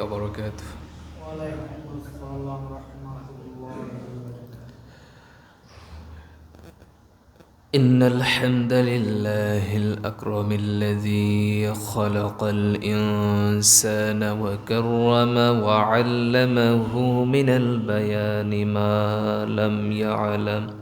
وبركاته وعليكم السلام ورحمة الله إن الحمد لله الأكرم الذي خلق الإنسان وكرم وعلمه من البيان ما لم يعلم.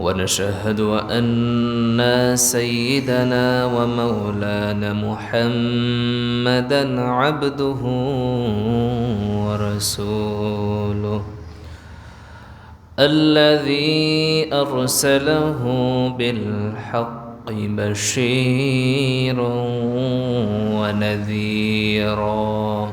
ونشهد أن سيدنا ومولانا محمدا عبده ورسوله. الذي أرسله بالحق بشيرا ونذيرا.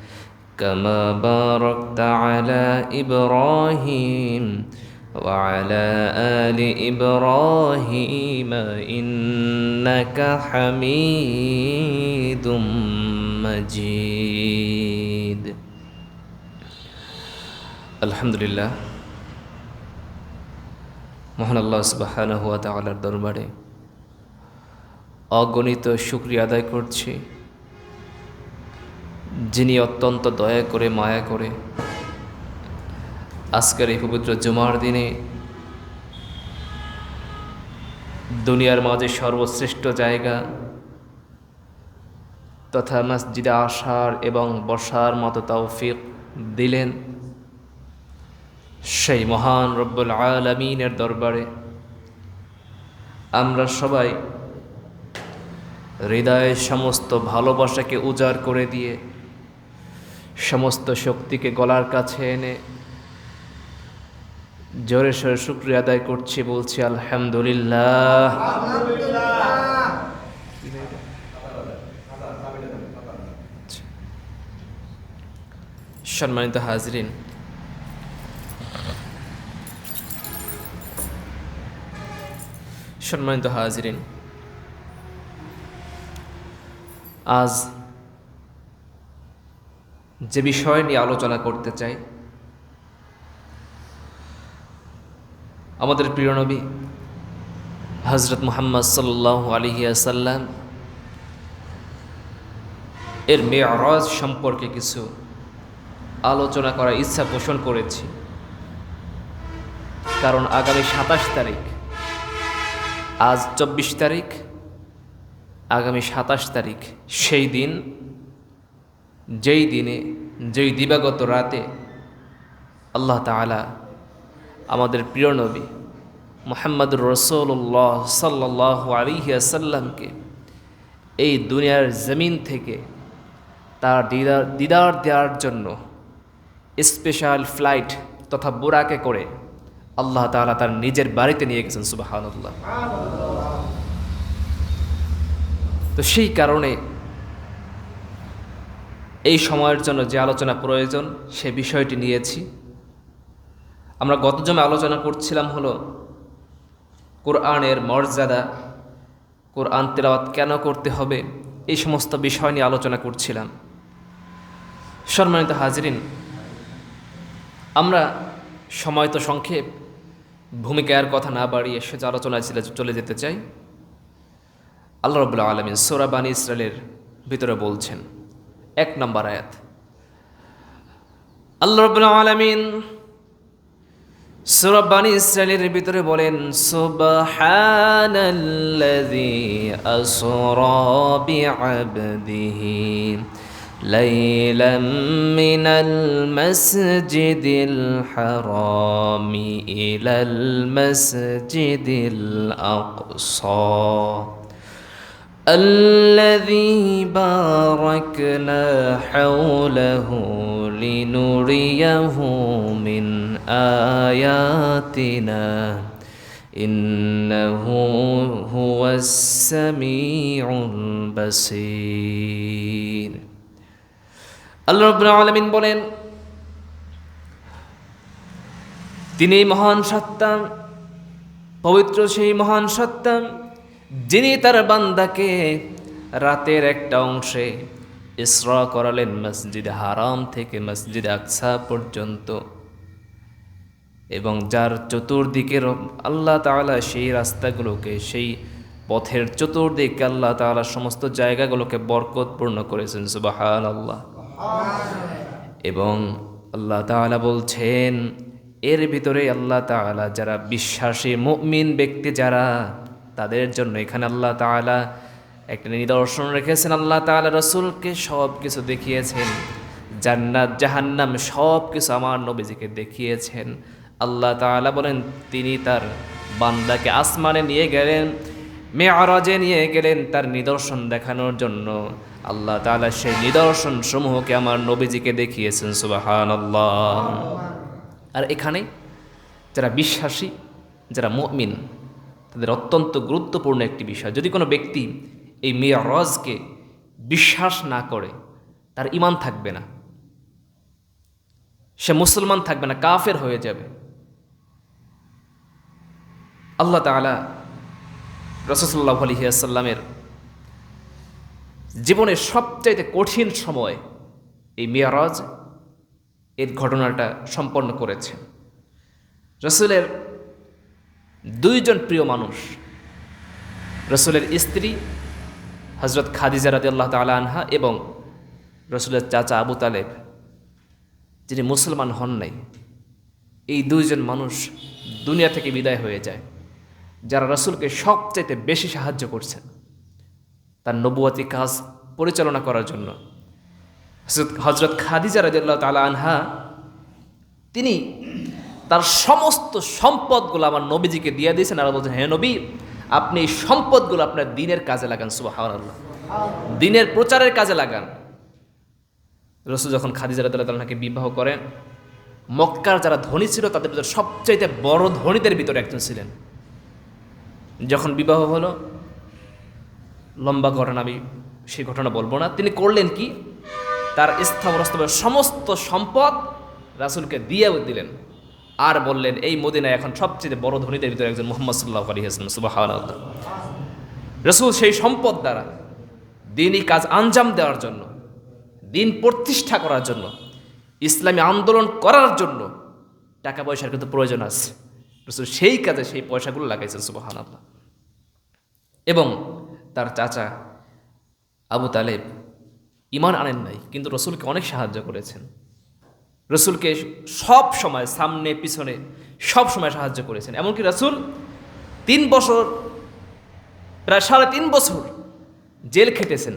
كما باركت على إبراهيم وعلى آل إبراهيم إنك حميد مجيد الحمد لله মহান আল্লাহ সুবাহানহ তালার দরবারে অগণিত শুক্রিয়া আদায় করছি যিনি অত্যন্ত দয়া করে, মায়া করে। আজকের এই পবিত্র জুমার দিনে দুনিয়ার মাঝে সর্বশ্রেষ্ঠ জায়গা তথা মসজিদে আসার এবং বসার মতো তৌফিক দিলেন সেই মহান রব্বুল আলমিনের দরবারে। আমরা সবাই হৃদয়ের সমস্ত ভালোবাসাকে উজাড় করে দিয়ে সমস্ত শক্তিকে গলার কাছে এনে জোরে সোরে শুক্রিয়া আদায় করছি, বলছি আলহামদুলিল্লাহ। সম্মানিত হাজরিন সম্মানিত হাজরিন, আজ যে বিষয় নিয়ে আলোচনা করতে চাই। আমাদের প্রিয় নবী হজরত মুহাম্মদ সাল্লাহ আলহিয়াসাল্লাম এর মেয়রাজ সম্পর্কে কিছু আলোচনা করার ইচ্ছা পোষণ করেছি। কারণ আগামী সাতাশ তারিখ, আজ চব্বিশ তারিখ, আগামী সাতাশ তারিখ সেই দিন যেই দিনে, যেই দিবাগত রাতে আল্লাহ তাআলা আমাদের প্রিয় নবী মোহাম্মদুর রসুল্লাহ সাল্লাহ আলিহাসাল্লামকে এই দুনিয়ার জমিন থেকে তার দিদার দিদার দেওয়ার জন্য স্পেশাল ফ্লাইট তথা বুরাকে করে আল্লাহ তাআলা তার নিজের বাড়িতে নিয়ে গেছেন, সুবাহানুল্লাহ। তো সেই কারণে এই সময়ের জন্য যে আলোচনা প্রয়োজন, সে বিষয়টি নিয়েছি। আমরা গত জমে আলোচনা করছিলাম হলো, কোরআনের মর্যাদা, কোরআন তেলাওয়াত কেন করতে হবে, এই সমস্ত বিষয় নিয়ে আলোচনা করছিলাম। সম্মানিত হাজরিন, আমরা সময় তো সংক্ষেপ ভূমিকার কথা না বাড়িয়ে সে আলোচনায় চলে যেতে চাই। আল্লাহ রবুল্লা আলমিন সোরাবানি ইসরায়েলের ভিতরে বলছেন এক নম্বর আয়াত। আল্লাহ রবুল্লা আলমিন সুরব্বানি ইসরায়েলের ভিতরে বলেন, সুবহানাল্লাযী আসরা বিআবদিহি লাইলাম মিনাল মাসজিদিল হারামি ইলাল মাসজিদিল আকসা। الذي باركنا حوله لنريه من آياتنا إنه هو السميع البصير আল্লাহ রব্বুল আলামিন বলেন তিনি মহান সত্তা পবিত্র সেই মহান সত্তা যিনি তার বান্দাকে রাতের একটা অংশে ইসরা করালেন মসজিদ হারাম থেকে মসজিদ আকসা পর্যন্ত। এবং যার চতুর্দিকের আল্লাহ তাআলা সেই রাস্তাগুলোকে, সেই পথের চতুর্দিকে আল্লাহ তাআলা সমস্ত জায়গাগুলোকে বরকতপূর্ণ করেছেন সুবাহান আল্লাহ এবং আল্লাহ তাআলা বলছেন, এর ভিতরে আল্লাহ তাআলা যারা বিশ্বাসী, মুমিন ব্যক্তি যারা তাদের জন্য এখানে আল্লাহ তাআলা একটা নিদর্শন রেখেছেন। আল্লাহ তাআলা রসুলকে সব কিছু দেখিয়েছেন। জান্নাত, জাহান্নাম সব কিছু আমার নবীজিকে দেখিয়েছেন। আল্লাহ তাআলা বলেন, তিনি তার বান্দাকে আসমানে নিয়ে গেলেন, মেয়ারাজে নিয়ে গেলেন তার নিদর্শন দেখানোর জন্য। আল্লাহ তাআলা সেই নিদর্শন সমূহকে আমার নবীজিকে দেখিয়েছেন সুবাহান আল্লাহ আর এখানে যারা বিশ্বাসী, যারা মুমিন তাদের অত্যন্ত গুরুত্বপূর্ণ একটি বিষয়। যদি কোনো ব্যক্তি এই মেয়ারজকে বিশ্বাস না করে, তার ইমান থাকবে না। সে মুসলমান থাকবে না, কাফের হয়ে যাবে। আল্লাহ তালা রসসল্লাহ আলহিয়াসাল্লামের জীবনের সবচাইতে কঠিন সময় এই মেয়ারজ এর ঘটনাটা সম্পন্ন করেছে রসুলের দুইজন প্রিয় মানুষ, রসুলের স্ত্রী হজরত খাদিজা রাদি আল্লাহ তালা আনহা এবং রসুলের চাচা আবু তালেব, যিনি মুসলমান হন নাই, এই দুইজন মানুষ দুনিয়া থেকে বিদায় হয়ে যায়, যারা রসুলকে সবচাইতে বেশি সাহায্য করছেন। তার নবুয়াতি কাজ পরিচালনা করার জন্য হজরত খাদিজা রাজিয়াল্লাহ তালা আনহা, তিনি তার সমস্ত সম্পদগুলো আমার নবীজিকে দিয়ে দিয়েছেন। আর বলছেন হ্যাঁ নবী, আপনি এই সম্পদগুলো আপনার দিনের কাজে লাগান সুবাহ দিনের প্রচারের কাজে লাগান। রসুল যখন খাদিজা রাদিয়াল্লাহু বিবাহ করেন, মক্কার যারা ধনী ছিল, তাদের ভিতরে সবচাইতে বড় ধনীদের ভিতরে একজন ছিলেন। যখন বিবাহ হলো, লম্বা ঘটনা, আমি সেই ঘটনা বলব না। তিনি করলেন কি? তার স্থাবর সমস্ত সম্পদ রাসুলকে দিয়ে দিলেন। আর বললেন, এই মদিনায় এখন সবচেয়ে বড় ধনীদের ভিতরে একজন মোহাম্মদ সাল্লাহ আলী হাসলাম সুবাহ রসুল সেই সম্পদ দ্বারা দিনই কাজ আঞ্জাম দেওয়ার জন্য, দিন প্রতিষ্ঠা করার জন্য, ইসলামী আন্দোলন করার জন্য টাকা পয়সার কিন্তু প্রয়োজন আছে। রসুল সেই কাজে সেই পয়সাগুলো লাগাইছেন সুবাহান আল্লাহ এবং তার চাচা আবু তালেব ইমান আনেন নাই, কিন্তু রসুলকে অনেক সাহায্য করেছেন। রসুলকে সব সময় সামনে, পিছনে সব সময় সাহায্য করেছেন। এমনকি রসুল তিন বছর, প্রায় সাড়ে তিন বছর জেল খেটেছেন।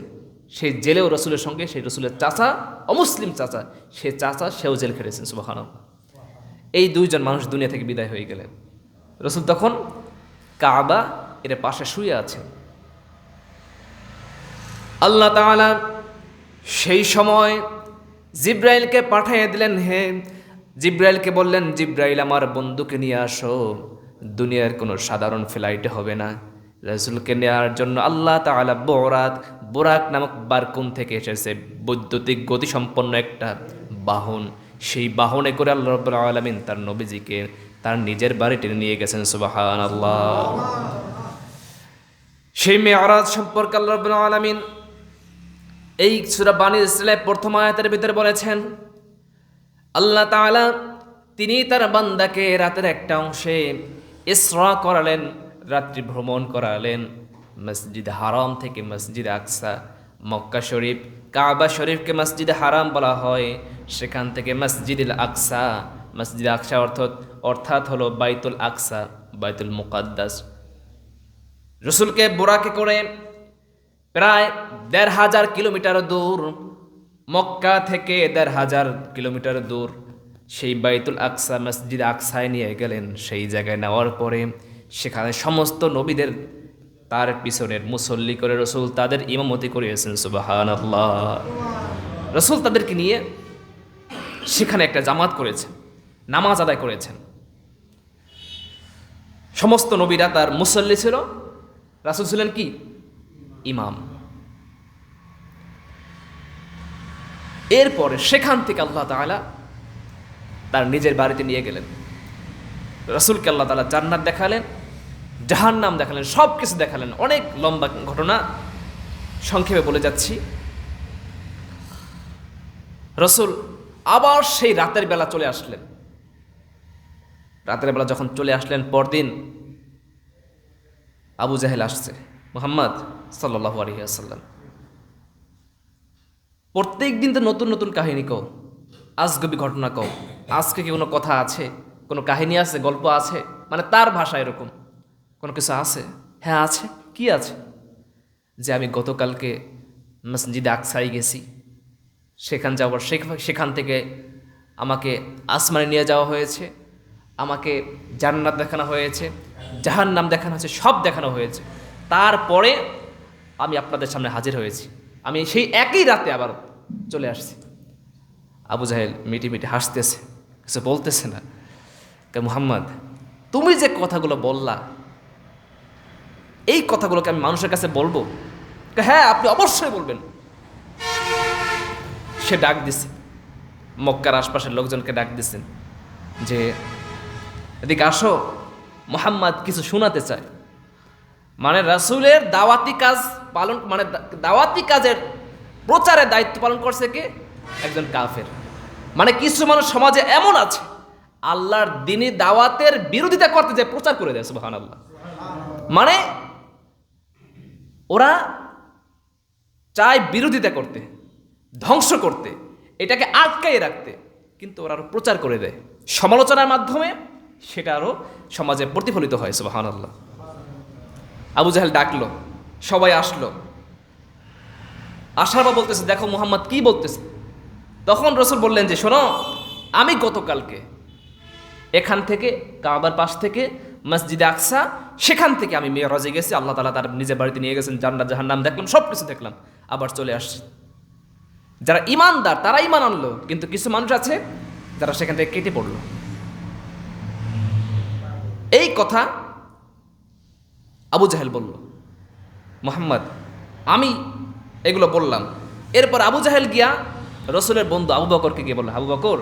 সেই জেলেও রসুলের সঙ্গে, সেই রসুলের চাচা, অমুসলিম চাচা, সে চাচা সেও জেল খেটেছেন সুবাহান এই দুইজন মানুষ দুনিয়া থেকে বিদায় হয়ে গেলেন। রসুল তখন কাবা এর পাশে শুয়ে আছেন। আল্লাহ তাআলা সেই সময় জিব্রাইলকে পাঠিয়ে দিলেন হে। জিব্রাইলকে বললেন, জিব্রাইল, আমার বন্ধুকে নিয়ে আসো। দুনিয়ার কোনো সাধারণ ফ্লাইটে হবে না। রাসূলকে নেওয়ার জন্য আল্লাহ তাআলা বোরাক বোরাক নামক বারকুন থেকে এসেছে। বৈদ্যুতিক গতিসম্পন্ন একটা বাহন। সেই বাহনে করে আল্লাহ রব্বুল আলামিন তার নবীজিকে, তার নিজের বাড়িতে নিয়ে গেছেন সুবাহান আল্লাহ সেই মেয়ারাজ সম্পর্কে আল্লাহ রব্বুল আলামিন এই সুরা বাণী ইসলামের প্রথম আয়াতের ভিতরে বলেছেন, আল্লাহ তাআলা তিনি তার বান্দাকে রাতের একটা অংশে ইসরা করালেন, রাত্রি ভ্রমণ করালেন, মসজিদ হারাম থেকে মসজিদ আকসা, মক্কা শরীফ, কাবা শরীফকে মসজিদ হারাম বলা হয়, সেখান থেকে মসজিদুল আকসা, মসজিদ আকসা অর্থাৎ অর্থাৎ হলো বাইতুল আকসা, বাইতুল মুকাদ্দাস। রসুলকে বোরাকে করে প্রায় দেড় হাজার কিলোমিটার দূর, মক্কা থেকে দেড় হাজার কিলোমিটার দূর। সেই বাইতুল আকসা, মসজিদ আকসায় নিয়ে গেলেন। সেই জায়গায় নেওয়ার পরে সেখানে সমস্ত নবীদের তার পিছনের মুসল্লি করে রসুল তাদের ইমামতি করিয়েছেন সুবাহান রসুল তাদেরকে নিয়ে সেখানে একটা জামাত করেছেন, নামাজ আদায় করেছেন। সমস্ত নবীরা তার মুসল্লি ছিল। রাসুল ছিলেন কি? ইমাম। এরপরে সেখান থেকে আল্লাহ তাআলা তার নিজের বাড়িতে নিয়ে গেলেন। রসুলকে আল্লাহ তালা জান্নাত দেখালেন জাহান নাম দেখালেন সব কিছু দেখালেন। অনেক লম্বা ঘটনা, সংক্ষেপে বলে যাচ্ছি। রসুল আবার সেই রাতের বেলা চলে আসলেন। রাতের বেলা যখন চলে আসলেন, পরদিন আবু জাহেল আসছে। মোহাম্মদ সাল্লাহ আলহিহাসাল্লাম প্রত্যেক দিন তো নতুন নতুন কাহিনী কও, আজগবি ঘটনা কও, আজকে কি কোনো কথা আছে? কোনো কাহিনী আছে? গল্প আছে? মানে তার ভাষা এরকম। কোনো কিছু আছে? হ্যাঁ আছে। কি আছে? যে আমি গতকালকে মসজিদে আকসাই গেছি। সেখান যাওয়ার সেখান থেকে আমাকে আসমানে নিয়ে যাওয়া হয়েছে। আমাকে জান্নাত দেখানো হয়েছে। জাহান নাম দেখানো হয়েছে। সব দেখানো হয়েছে। তারপরে আমি আপনাদের সামনে হাজির হয়েছি। আমি সেই একই রাতে আবার চলে আসছি। আবু জাহেল মিটি মিটি হাসতেছে, কিছু বলতেছে না। মুহাম্মদ, তুমি যে কথাগুলো বললা, এই কথাগুলোকে আমি মানুষের কাছে বলব? হ্যাঁ আপনি অবশ্যই বলবেন। সে ডাক দিছে। মক্কার আশপাশের লোকজনকে ডাক দিছেন যে, এদিকে আসো, মোহাম্মদ কিছু শোনাতে চায়। মানে রাসূলের দাওয়াতি কাজ পালন মানে দাওয়াতি কাজের প্রচারের দায়িত্ব পালন করছে কে? একজন কাফের। মানে কিছু মানুষ সমাজে এমন আছে, আল্লাহর দিনী দাওয়াতের বিরোধিতা করতে যায় প্রচার করে দেয় সুবাহান আল্লাহ মানে ওরা চায় বিরোধিতা করতে, ধ্বংস করতে, এটাকে আটকাই রাখতে, কিন্তু ওরা আরও প্রচার করে দেয়। সমালোচনার মাধ্যমে সেটা আরও সমাজে প্রতিফলিত হয় সুবাহান আল্লাহ আবু জাহেল ডাকলো, সবাই আসলো। আসার বা বলতেছে, দেখো মোহাম্মদ কি বলতেছে? তখন রসুল বললেন যে, শোনো, আমি গতকালকে এখান থেকে কাবার পাশ থেকে মসজিদ আকসা, সেখান থেকে আমি মেয়রাজে গেছি, আল্লাহ তালা তার নিজের বাড়িতে নিয়ে গেছেন, জান্নাত, জাহান্নাম দেখলাম সব কিছু দেখলাম, আবার চলে আসছি। যারা ইমানদার তারা ইমান আনলো, কিন্তু কিছু মানুষ আছে যারা সেখান থেকে কেটে পড়ল। এই কথা আবু জাহেল বলল, মোহাম্মদ, আমি এগুলো বললাম। এরপর আবু জাহেল গিয়া রসুলের বন্ধু আবু বকরকে গিয়ে বলল, আবু বকর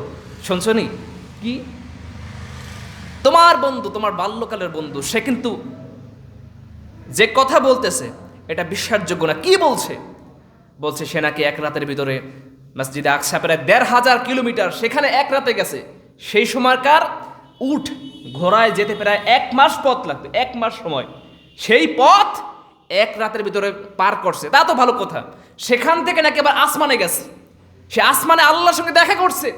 শুনছনি কি? তোমার বন্ধু, তোমার বাল্যকালের বন্ধু, সে কিন্তু যে কথা বলতেছে, এটা বিশ্বাসযোগ্য না। কি বলছে? বলছে, সে নাকি এক রাতের ভিতরে মসজিদে আকসা প্রায় দেড় হাজার কিলোমিটার, সেখানে এক রাতে গেছে। সেই সময়কার উঠ ঘোড়ায় যেতে প্রায় এক মাস পথ লাগবে এক মাস সময়। সেই পথ এক রাতের ভিতরে পার করছে। তা তো ভালো কথা। সেখান থেকে নাকি আবার আসমানে গেছে। সে আসমানে আল্লাহর সঙ্গে দেখা করছে।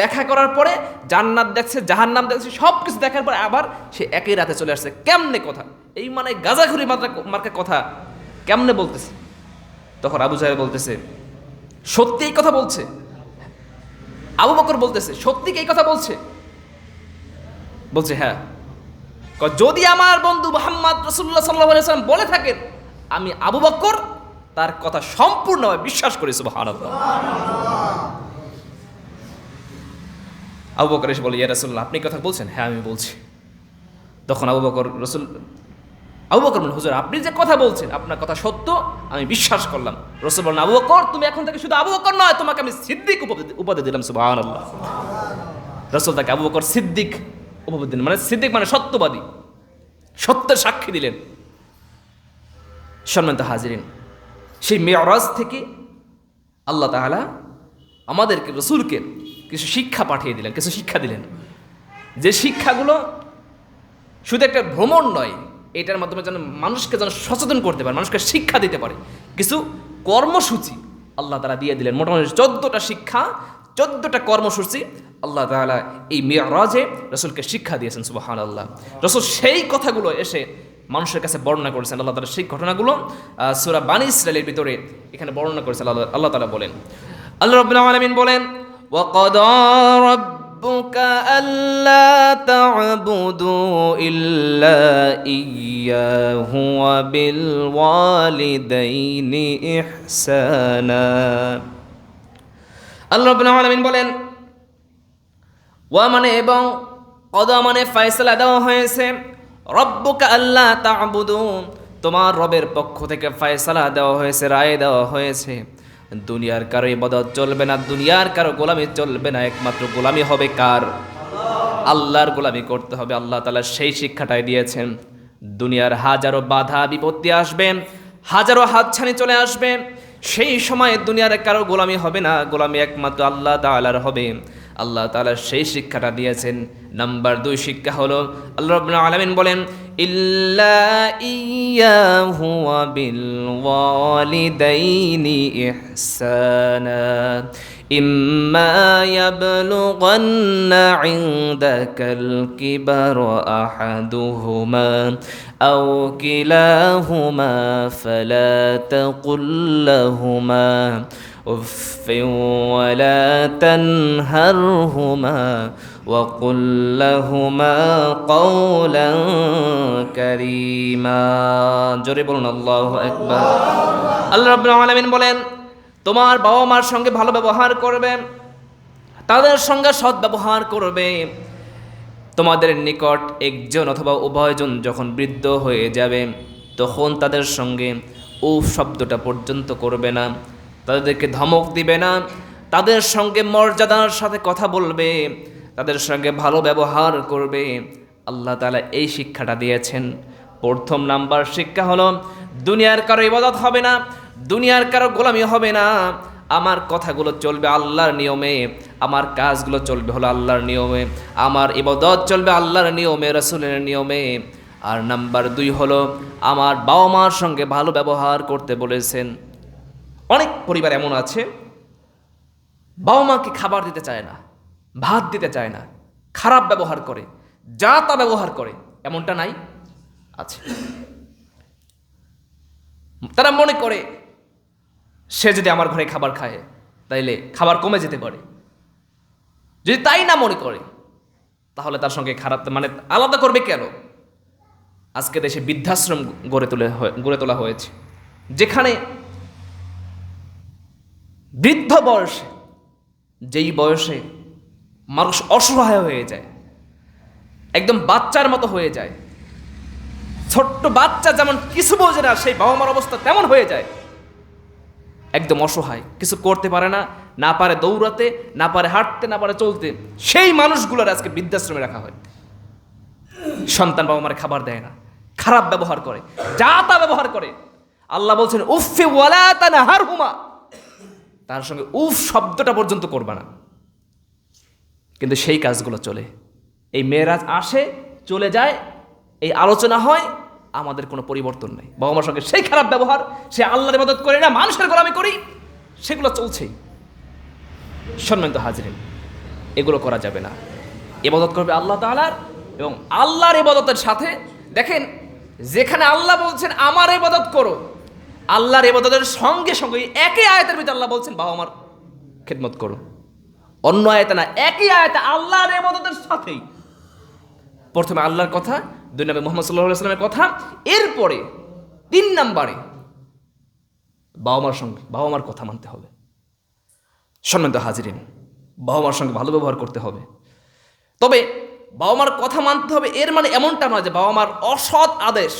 দেখা করার পরে জান্নাত দেখছে, জাহান্নাম দেখছে সব কিছু দেখার পরে আবার সে একই রাতে চলে আসছে। কেমনে কথা? এই মানে গাজাঘুরি মাত্রা মার্কা কথা কেমনে বলতেছে? তখন আবু জাহেল বলতেছে, সত্যি এই কথা বলছে? আবু বকর বলতেছে, সত্যি এই কথা বলছে? বলছে হ্যাঁ। যদি আমার বন্ধু মোহাম্মদ রসুল্লাহ সাল্লাহ সাল্লাম বলে থাকেন, আমি আবু বক্কর, তার কথা সম্পূর্ণভাবে বিশ্বাস করি, সুবহানাল্লাহ। আবু বকর এসে বলে, ইয়া রাসূলুল্লাহ, আপনি কথা বলছেন? হ্যাঁ আমি বলছি। তখন আবু বকর রসুল, আবু বকর বলেন হুজুর, আপনি যে কথা বলছেন, আপনার কথা সত্য, আমি বিশ্বাস করলাম। রসুল বলেন আবু বকর তুমি এখন থেকে শুধু আবু বকর নয়, তোমাকে আমি সিদ্দিক উপাধি- দিলাম, সুবহানাল্লাহ। রসুল তাকে আবু বকর সিদ্দিক উপাধি মানে সিদ্দিক মানে সত্যবাদী। সত্যের সাক্ষী দিলেন। সম্মানিত হাজিরিন, সেই মেয়রাজ থেকে আল্লাহ তাআলা আমাদেরকে, রসুলকে কিছু শিক্ষা পাঠিয়ে দিলেন, কিছু শিক্ষা দিলেন। যে শিক্ষাগুলো শুধু একটা ভ্রমণ নয়, এটার মাধ্যমে যেন মানুষকে যেন সচেতন করতে পারে, মানুষকে শিক্ষা দিতে পারে। কিছু কর্মসূচি আল্লাহ তারা দিয়ে দিলেন। মোটামুটি চোদ্দোটা শিক্ষা চোদ্দোটা কর্মসূচি আল্লাহ তাআলা এই মেয়রাজে রসুলকে শিক্ষা দিয়েছেন সুবাহান আল্লাহ রসুল সেই কথাগুলো এসে মানুষের কাছে বর্ণনা করেছেন আল্লাহ তালা সেই ঘটনাগুলো আহ, সূরা বানী ইসরায়েলের ভিতরে এখানে বর্ণনা করেছেন আল্লাহ আল্লাহ তালা বলেন আল্লাহ রবুল্লাহ আলমিন বলেন وقضى ربك ألا تعبدوا إلا إياه وبالوالدين إحسانا আল্লাহ রব্বুল আলামিন বলেন, ওয়া মানে এবং কদা মানে ফয়সালা দেওয়া হয়েছে, রব্বুকা আল্লাহ তা'বুদু তোমার রবের পক্ষ থেকে ফয়সালা দেওয়া হয়েছে, রায় দেওয়া হয়েছে। দুনিয়ার কারও ইবাদত চলবে না, দুনিয়ার কারও গোলামি চলবে না, একমাত্র গোলামি হবে কার? আল্লাহর গোলামি করতে হবে, আল্লাহ তাআলা সেই শিক্ষাটাই দিয়েছেন। দুনিয়ার হাজারো বাধা বিপত্তি আসবে, হাজারো হাতছানি চলে আসবে সেই সময় দুনিয়ার কারও গোলামি হবে না, গোলামি একমাত্র আল্লাহ তালার হবে। আল্লাহ তালা সেই শিক্ষাটা দিয়েছেন। নাম্বার দুই শিক্ষা হলো, আল্লাহ রব আলামিন বলেন, ইল্লা إما يبلغن عندك الكبر أحدهما أو كلاهما فلا تقل لهما أف ولا تنهرهما وقل لهما قولا كريما جرب الله أكبر الله رب العالمين بولين তোমার বাবা মার সঙ্গে ভালো ব্যবহার করবে, তাদের সঙ্গে সৎ ব্যবহার করবে। তোমাদের নিকট একজন অথবা উভয়জন যখন বৃদ্ধ হয়ে যাবে, তখন তাদের সঙ্গে উফ শব্দটা পর্যন্ত করবে না, তাদেরকে ধমক দিবে না, তাদের সঙ্গে মর্যাদার সাথে কথা বলবে, তাদের সঙ্গে ভালো ব্যবহার করবে। আল্লাহ তালা এই শিক্ষাটা দিয়েছেন। প্রথম নাম্বার শিক্ষা হলো, দুনিয়ার কারও ইবাদত হবে না দুনিয়ার কারও গোলামি হবে না। আমার কথাগুলো চলবে আল্লাহর নিয়মে, আমার কাজগুলো চলবে হলো আল্লাহর নিয়মে, আমার ইবাদত চলবে আল্লাহর নিয়মে, রসুলের নিয়মে। আর নাম্বার দুই হলো, আমার বাবা মার সঙ্গে ভালো ব্যবহার করতে বলেছেন। অনেক পরিবার এমন আছে বাবা মাকে খাবার দিতে চায় না, ভাত দিতে চায় না, খারাপ ব্যবহার করে, যা তা ব্যবহার করে, এমনটা নাই, আছে। তারা মনে করে সে যদি আমার ঘরে খাবার খায়, তাইলে খাবার কমে যেতে পারে। যদি তাই না মনে করে, তাহলে তার সঙ্গে খারাপ মানে আলাদা করবে কেন? আজকে দেশে বৃদ্ধাশ্রম গড়ে তোলে গড়ে তোলা হয়েছে। যেখানে বৃদ্ধ বয়সে, যেই বয়সে মানুষ অসহায় হয়ে যায়, একদম বাচ্চার মতো হয়ে যায়, ছোট্ট বাচ্চা যেমন কিছু বোঝে না, সেই বাবা মার অবস্থা তেমন হয়ে যায়। একদম অসহায়, কিছু করতে পারে না না পারে দৌড়াতে, না পারে হাঁটতে, না পারে চলতে, সেই মানুষগুলোর আজকে বৃদ্ধাশ্রমে রাখা হয়। সন্তান বাবা মার খাবার দেয় না, খারাপ ব্যবহার করে, যা তা ব্যবহার করে। আল্লাহ বলছেন উফে ওয়ালা তা না হার হুমা তার সঙ্গে উফ শব্দটা পর্যন্ত করবা না। কিন্তু সেই কাজগুলো চলে। এই মেয়েরাজ আসে, চলে যায়, এই আলোচনা হয় আমাদের কোনো পরিবর্তন নেই। বাবা মার সঙ্গে সেই খারাপ ব্যবহার, সে আল্লাহর ইবাদত করে না, মানুষের গোলামি করি, সেগুলো চলছেই সম্মানিত হাজরিন, এগুলো করা যাবে না। ইবাদত করবে আল্লাহ তাআলার এবং আল্লাহর ইবাদতের সাথে, দেখেন, যেখানে আল্লাহ বলছেন, আমার ইবাদত করো, আল্লাহর এবাদতের সঙ্গে সঙ্গে একই আয়াতের ভিতরে আল্লাহ বলছেন বাবা আমার খেদমত করো। অন্য আয়াতে না, একই আয়াতে আল্লাহর এবাদতের সাথেই প্রথমে আল্লাহর কথা, দুই নম্বরে মোহাম্মদ সাল্লাহ সাল্লামের কথা, এরপরে তিন নাম্বারে বাবা মার সঙ্গে বাবা মার কথা মানতে হবে। সম্মানিত হাজিরিন বাবা মার সঙ্গে ভালো ব্যবহার করতে হবে। তবে বাবা মার কথা মানতে হবে, এর মানে এমনটা নয় যে বাবা মার অসৎ আদেশ,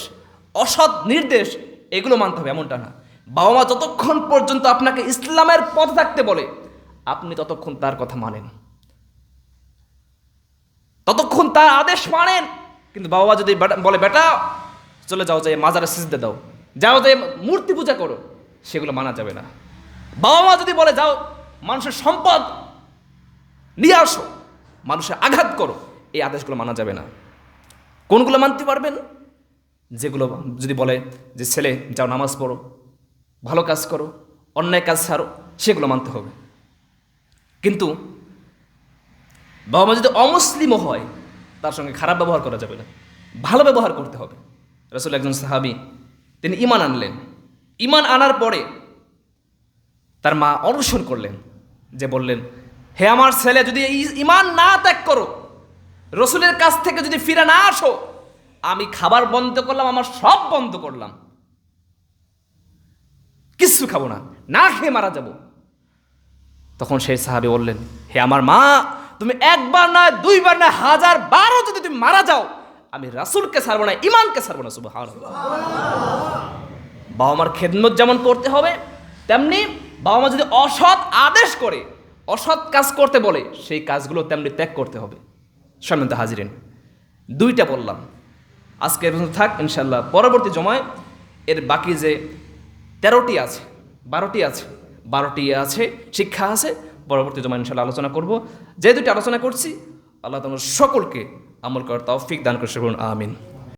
অসৎ নির্দেশ, এগুলো মানতে হবে, এমনটা না। বাবা মা যতক্ষণ পর্যন্ত আপনাকে ইসলামের পথ থাকতে বলে, আপনি ততক্ষণ তার কথা মানেন। ততক্ষণ তার আদেশ মানেন। কিন্তু বাবা যদি বলে বেটা চলে যাও যে মাজারে সিজদে দাও। যাও যে মূর্তি পূজা করো। সেগুলো মানা যাবে না। বাবা মা যদি বলে, যাও, মানুষের সম্পদ নিয়ে আসো, মানুষের আঘাত করো, এই আদেশগুলো মানা যাবে না। কোনগুলো মানতে পারবেন? যেগুলো যদি বলে যে, ছেলে, যাও, নামাজ পড়ো, ভালো কাজ করো, অন্যায় কাজ ছাড়ো সেগুলো মানতে হবে। কিন্তু বাবা মা যদি অমুসলিমও হয়, তার সঙ্গে খারাপ ব্যবহার করা যাবে না। ভালো ব্যবহার করতে হবে। রসুল একজন সাহাবি, তিনি ইমান আনলেন। ইমান আনার পরে তার মা অনুসরণ করলেন, যে বললেন, হে আমার ছেলে, যদি ইমান না ত্যাগ করো, রসুলের কাছ থেকে যদি ফিরে না আসো, আমি খাবার বন্ধ করলাম, আমার সব বন্ধ করলাম। কিচ্ছু খাব না না খেয়ে মারা যাব। তখন সেই সাহাবি বললেন, হে আমার মা তুমি একবার নয়, দুইবার নয়, হাজার বারও যদি তুমি মারা যাও, আমি রাসুলকে ছাড়বো না ইমানকে ছাড়বো না বাবা মার খেদমত যেমন করতে হবে, তেমনি বাবা মা যদি অসৎ আদেশ করে, অসৎ কাজ করতে বলে, সেই কাজগুলো তেমনি ত্যাগ করতে হবে। সম্মানিত হাজিরেন। দুইটা বললাম। আজকে পর্যন্ত থাক ইনশাল্লাহ পরবর্তী জমায় এর বাকি যে তেরোটি আছে, বারোটি আছে বারোটি আছে, শিক্ষা আছে পরবর্তী জমা ইনশাল্লাহ আলোচনা করব। যে দুটি আলোচনা করছি, আল্লাহ তোমার সকলকে আমল করার তৌফিক দান করে আমিন।